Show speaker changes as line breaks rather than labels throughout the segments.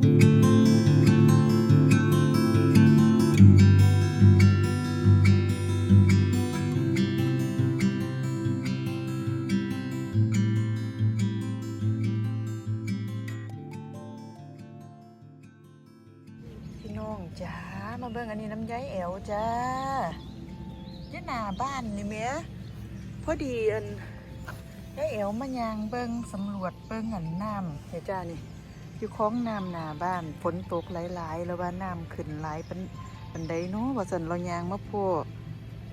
พี่น้องจ้ามาเบิ่งอันนี้น้ำย้ายแอวจ้าอยี่หน้าบ้านนี่แหม่พอดีอันย้ายแอวมายางเบิ่งสำรวจเบิ่งอันน้ำเดี๋ยจ้านี่ อยู่คลองน้ำหนาบ้านฝนตกหลายๆ แล้วว่าน้ำขึ้นหลายปันปันใดเนาะว่าสันเรายางมาโพด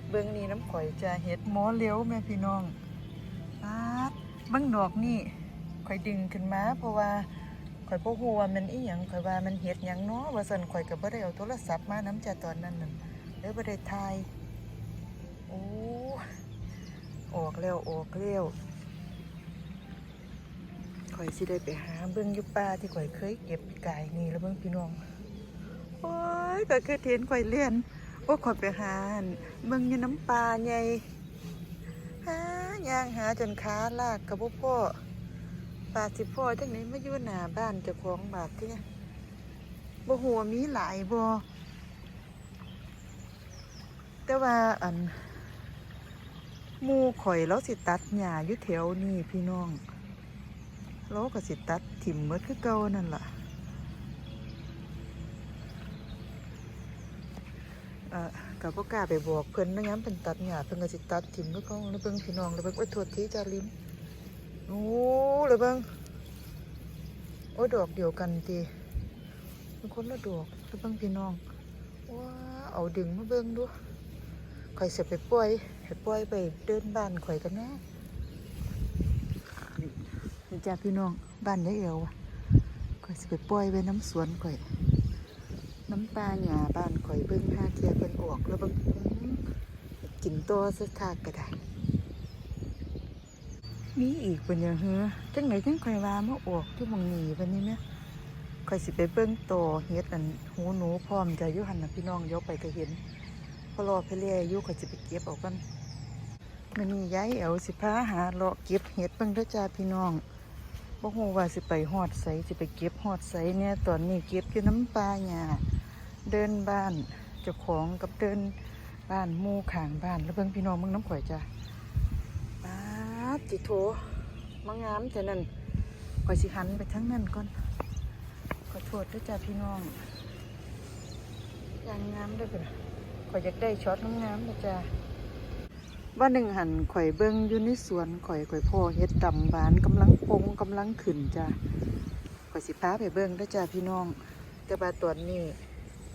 เบิ่งนี่น้ำข่อยจ้าเฮ็ดหมอเลี้ยวแม่พี่น้องป้าเบิ่งดอกนี่ข่อยดึงขึ้นมาเพราะว่าข่อยบ่ฮู้ว่ามันอีหยังข่อยว่ามันเฮ็ดหยังเนาะว่าซั่นข่อยก็บ่ได้เอาโทรศัพท์มานํจ้ะตอนนั้นนั่นเลยบ่ได้ถ่ายโอ้ออกแล้วออกแล้ว ข่อยสิได้ไปหาเบิ่งยู่ป่าที่ข่อยเคยเก็บกายนี่แล้วเบิ่งพี่น้องโอ้ยก็คือเห็นข่อยเลียนโอ้ข่อยไปหาเบิ่งยู่น้ำปลาใหญ่หาย่างหาจนขาลากก็บ่พอบาสิพ่อจังไหนไมาอยู่หนาบ้านเจ้าของบาทที่บ่หัวมีหลายบ่แต่ว่าอันมูข่อยเราสิตัดหญ้าอยู่แถวนี้พี่น้อง เราก็สิตัดถิ่มเมดคือเก่านั่นล่ะเอ่อกับพ่กล้าไปบอกเพิ่นนะย้ำเป็นตัดหญ้าเพิ่นก็สิตัดถิ่มคือเก่าแล้วเบิ่งพี่น้องแล้วเบิ่งโอ้ยโทษทีจ้าลิ้มโอ้เลยเบิ้งโอ้ยดอกเดียวกันตีเป็นคนละดอกเลยเบิ้งพี่น้องว้าเอาดึงมาเบิ้งดูข่อยเสร็จไปปล่อยไปปล่อยไปเดินบ้านข่อยกันนะนี่ นี่จ้าพี่น้องบ้านยายเอวข่อยสิไปปล่อยไว้น้ำสวนข่อย น้ำปลาหยาบ้านข่อยเบิ้งห้าเทียเป็นออกแล้วบิ้งกินตัวสักทากก็ได้มีอีกเป็นอย่างเฮ้อจังไหนจังข่อยว่ามาออกที่มองนีวันนี้เนี่ยข่อยสิไปเบิ่งโตอเฮ็ดอันหูหนูพร้อมจะยู่หันนะพี่น้องยวไปก็เห็นพอรอไปเรื่อยยู่ข่อยสิไปเก็บเอากันมันนี่ย้ายแอวสิพาหาเลาะเก็บเห็ดเบิ่งด้อจ้าพี่น้อง บ่ฮู้ว่าสิไปฮอดไสสิไปเก็บฮอดไสเนี่ยตอนนี้เก็บอยู่น้ำปลาหญ้าเดินบ้านเจ้าของกับเดินบ้านมู่ข้างบ้านแล้วเบิ่งพี่น้องเบิ่งน้ำข่อยจ้าปาดจิโถมางามแต่นั่นข่อยสิหันไปทั้งนั้นก่อนขอโทษด้วยจ้าพี่น้องยางงามด้วยเป็นข่อยอยากได้ช็อตงามๆนะจ้า ว่าหนึ่งหันข่อยเบิ้งอยู่ในสวนข่อยข่อยพ่อเฮ็ดดำบานกำลังปงกำลังขึ้นจ้าข่อยสิพาไปเบิ้งด้วจ้าพี่น้องแต่บาตอนนี้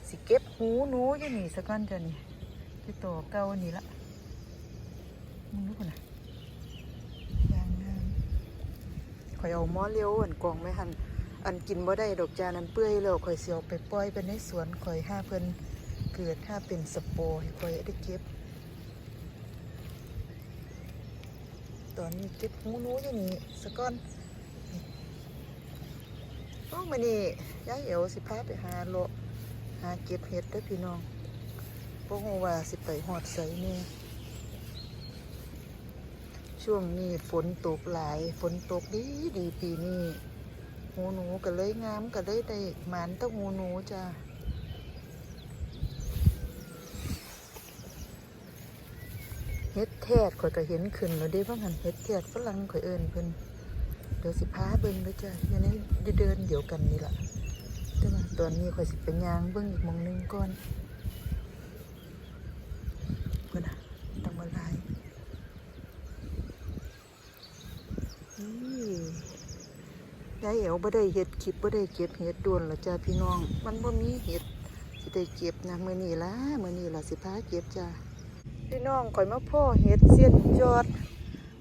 สิเก็บหูหนูอยู่นี่สักก้อนจ้านี่ที่ตัวเก่านี่ละมึงรู้ป่ะนะยางงามข่อยเอาหม้อเลี้ยวอันกองไม่หันอันกินบ่ได้ดอกจานั้นเปื่อยแล้วข่อยเสียวไปปล่อยไปในสวนข่อยห้าเพิ่นเกิดห้าเป็นสปอร์ให้ข่อยได้เก็บ ตอนนี้เก็บหูหนูอย่างนี้สะก้อนโอ้มานี่ยายเอ๋วสิพาไปหาโลหาเก็บเห็ดด้อพี่น้องบ่ฮู้ว่าสิไปฮอดไสแน่ช่วงนี้ฝนตกหลาย ฝนตกดีดีปีนี้หูหนูก็เลยงามก็เลยได้หมานตั้งหูหนูจ้า เฮ็ดแทดข่อยก็เห็นขึ้นแล้วเด้ว่างันเฮ็ดแทดฝรั่งข่อยเอิญเพิ่นเดี๋ยวสิพาเบิ่งเด้อจ้าอยู่ในเดินเดียวกันนี่ล่ะแต่ว่าตอนนี้ข่อยสิไปย่างเบิ่งอีกมองหนึงก่อนเพิ่นน่ะต้งมาลายยายเอ๋วบ่ได้เห็ดคลิปบ่ได้เก็บเห็ดด่วนละจ้าพี่น้อง มันบ่มีเห็ดสิได้เก็บนะมื้อนี้ล่ะมื้อนี้ล่ะสิพาเก็บจ้า พี่น้องข่อยมาพ่อเห็ดเสียนยอด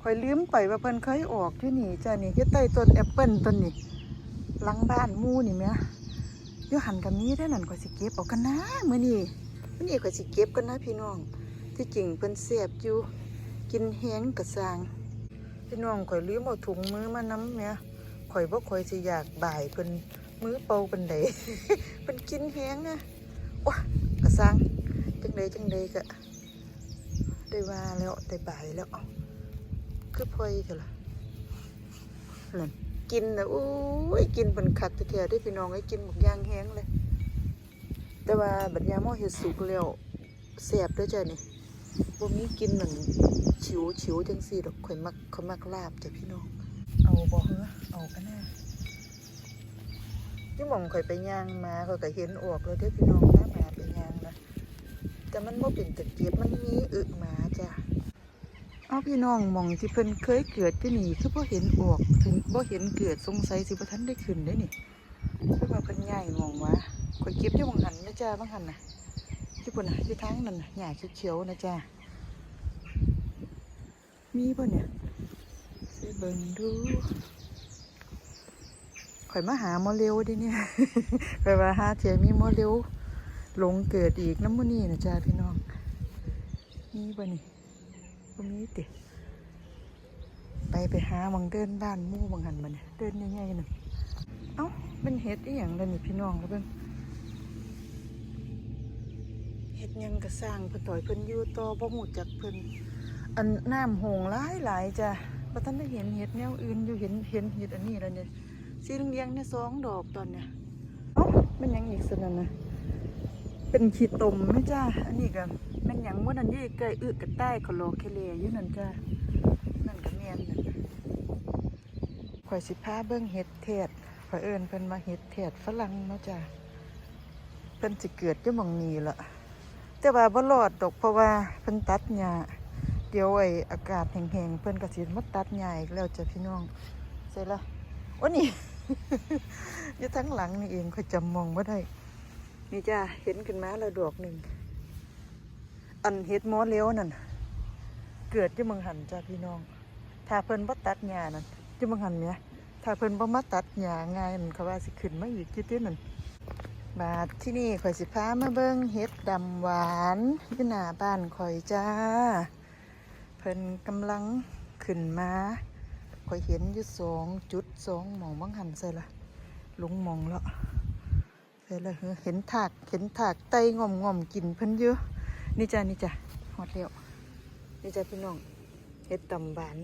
ข่อยลืมไปว่าเพิ่นเคยออกที่นี่จ้านี่อยู่ใต้ต้นแอปเปิลต้นนี้หลังบ้านมู่นี่แมอยู่หันกับมีได้นั่นข่อยสิเก็บเอากันนะมื้อนี้มื้อนี้ข่อยสิเก็บกันนะพี่น้อง ที่จริงเพิ่นแซ่บอยู่ กินแห้งกระซางพี่น้องข่อยลืมเอาถุงมือมาน้ำเนี่ยข่อยบ่ข่อยสิอยากบ่ายเพิ่นมือเปาเป็นไดเพิ่นกินแห้งนะโอ้กระซังจังใดจังใดก็ ได้ว่าแล้วได้บ่ายแล้ว คือพอยกันล่ะนั่นกินนะโอ้ยกินเป็นคักแท้ๆได้พี่น้องไอ้กินหมกย่างแห้งเลย แต่ว่าบัดยามอเฮ็ดสุกแล้วแซ่บด้อจ้ะนี่บ่มีกินหนั่นฉิวฉิวจังซี่ดอกข่อยมักข่อยมักลาบจ้ะพี่น้อง เอาบ่เหรอเอากันนะที่หม่องข่อยไปย่างมาข่อยก็เห็นออกแล้วเด้อพี่น้องถ้ามาไปย่างนะแต่มันบ่เป็นตะเกียบมันมีอึมา เอาพี่น้องมองที่เพิ่นเคยเกิดที่นี่คือบ่เห็นออกถึงบ่เห็นเกิดสงสัยสิบ่ทันได้ขึ้นได้นี่คือว่าเพิ่นย้ายหมองว่าข่อยเก็บอยู่หมองหันนะจ้าบางหันน่ะที่พุ่นน่ะอยู่ทางนั้นน่ะหญ้าเขียวๆนะจ้ามีบ่เนี่ยสิเบิ่งดูข่อยมาหาหมอเร็วดิเนี่ยข่อยว่าหาเทียมีหมอเร็วหลงเกิดอีกน้ำมื้อนี้นะจ้าพี่น้องมีบ่นี่็มีติไปไปหาหมังเดินบ้านมู่บางหันมาเนี่ยเดินใหญ่ๆหนึ่งเอ้าเป็นเห็ดอีหยังแล้วนี่พี่น้องแล้วเบิ่งเห็ดยังกระสร้างเพิ่นต่อยเพิ่นอยู่ต่อบ่หูจักเพิ่นอันน้ำโหงหลายหลายจ้ะบ่ทันได้เห็นเห็ดแนวอื่นอยู่เห็นเห็นเห็ดอันนี้แล้วเนี่ยสีเหลืองเนี่ยสองดอกตอนเนี่ยเอ้ามันยังอีกสนั่นนะเป็นขีดตมไหมจ้าอันนี้ก็แม่น งว่านั่นยี่ไก่อึกกระใต้ขอโลเคเลอยู่นั่นจ้านั่นก็แม่นนั่นข่อยสิพาเบิ่งเห็ดเทศข่อยเอิ้นเพิ่นมาเห็ดเทศฝรั่งเนาะจ้าเพิ่นสิเกิดอยู่มองนีละแต่ว่าบ่รอดดอกเพราะว่าเพิ่นตัดหญ้าเดี๋ยวไอ้อากาศแห้งๆเพิ่นก็สิมาตัดหญ้าอีกแล้วจ้ะพี่น้องใส่ละโอ้นี่อยู่ทั้งหลังนี่เองข่อยจำมองบ่ได้นี่จ้าเห็นขึ้นมาแล้วดอกหนึ่ง อันเฮ็ดมอเลี้ยวนั่นเกิดที่เมืองหันจ้าพี่น้อง ถ้าเพิ่นบ่ตัดหญ้านั่นที่เมืองหันเนี่ยถ้าเพิ่นบ่มาตัดหญ้าง่ายนั่นเขาว่าสิขึ้นมาอีกจิตินั่นมาที่นี่ข่อยสิพามาเบิ่งเฮ็ดดำหวานอยู่หน้าบ้านข่อยจ้า เพิ่นกำลังขึ้นมาข่อยเห็นอยู่สองจุดสองหมองบังหันใส่ละลุงหมองแล้วเสร็จล้วเหรอเห็นถากเห็นถากไตงอมงอมๆกินเพิ่นเยอะ นี่จ้ะนี่จ้ะฮอดแล้วนี่จ้ะพี่น้องเห็ดตำบาน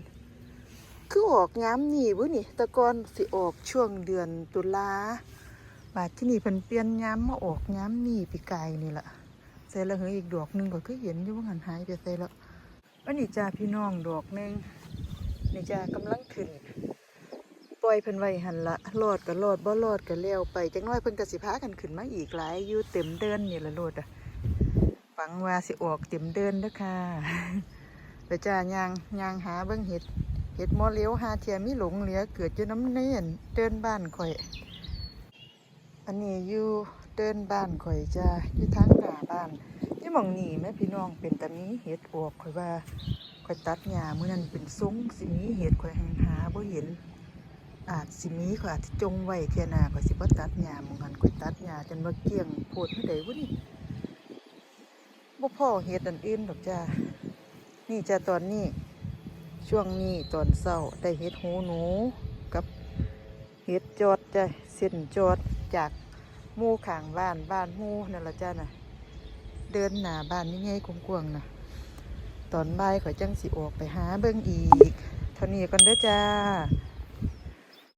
คือออกย้ำนี่บุนี่ตะกอนสิออกช่วงเดือนตุลาบาดที่นี่เพิ่นเปลี่ยนย้ำมาออกย้ำนี่ปีกายนี่แหละเสร็จแล้วเหรออีกดอกหนึงก็คือเห็นอยู่ว่าหันหายไปใส่แล้วอันนี้จ้ะพี่น้องดอกหนึงนี่จ้ะกำลังขึ้นปล่อยเพิ่นไว้หันละรอดก็รอดบ่รอดก็แล้วไปจังน้อยเพิ่นก็สิพากันขึ้นมาอีกหลายอยู่เต็มเดินนี่ละโลดอะ งว่าสิออกเต็มเดินด้อค่ะไปจ้ายางยางหาเบิ่งเห็ดเห็ดมอเลี้ยวหาเทียมีหลงเหลือเกิดอยู่น้ำเนียนเดินบ้านข่อย อันนี้อยู่เดินบ้านข่อยจ้าอยู่ทางหน้าบ้านที่มองหนีแม่พี่น้องเป็นตามีเห็ดออกข่อยว่าข่อยตัดหญ้าเมื้อนั้นเป็นซุ้งสิมีเห็ดข่อยหาบ่เห็น อาจสิมีขาอาจจะจงไว้เทียหนาก็สิบ่ตัดหญ้ามองกันก็ตัดหญ้าจนว่าเกลี้ยงโพดเท่าใดวะนี่ บ่พอเฮ็ดอันอื่นดอกจ้า นี่จ้าตอนนี้ ช่วงนี้ตอนเช้าได้เฮ็ดหูหนูกับเฮ็ดจอดจ้ะเส้นจอดจากมู่ขางบ้านบ้านมู่นั่นละจ้าน่ะ เดินหน้าบ้านนี่ไงกวงๆน่ะ ตอนบ่ายข่อยจังสิออกไปหาเบิ่งอีก เท่านี้ก่อนเด้อจ้า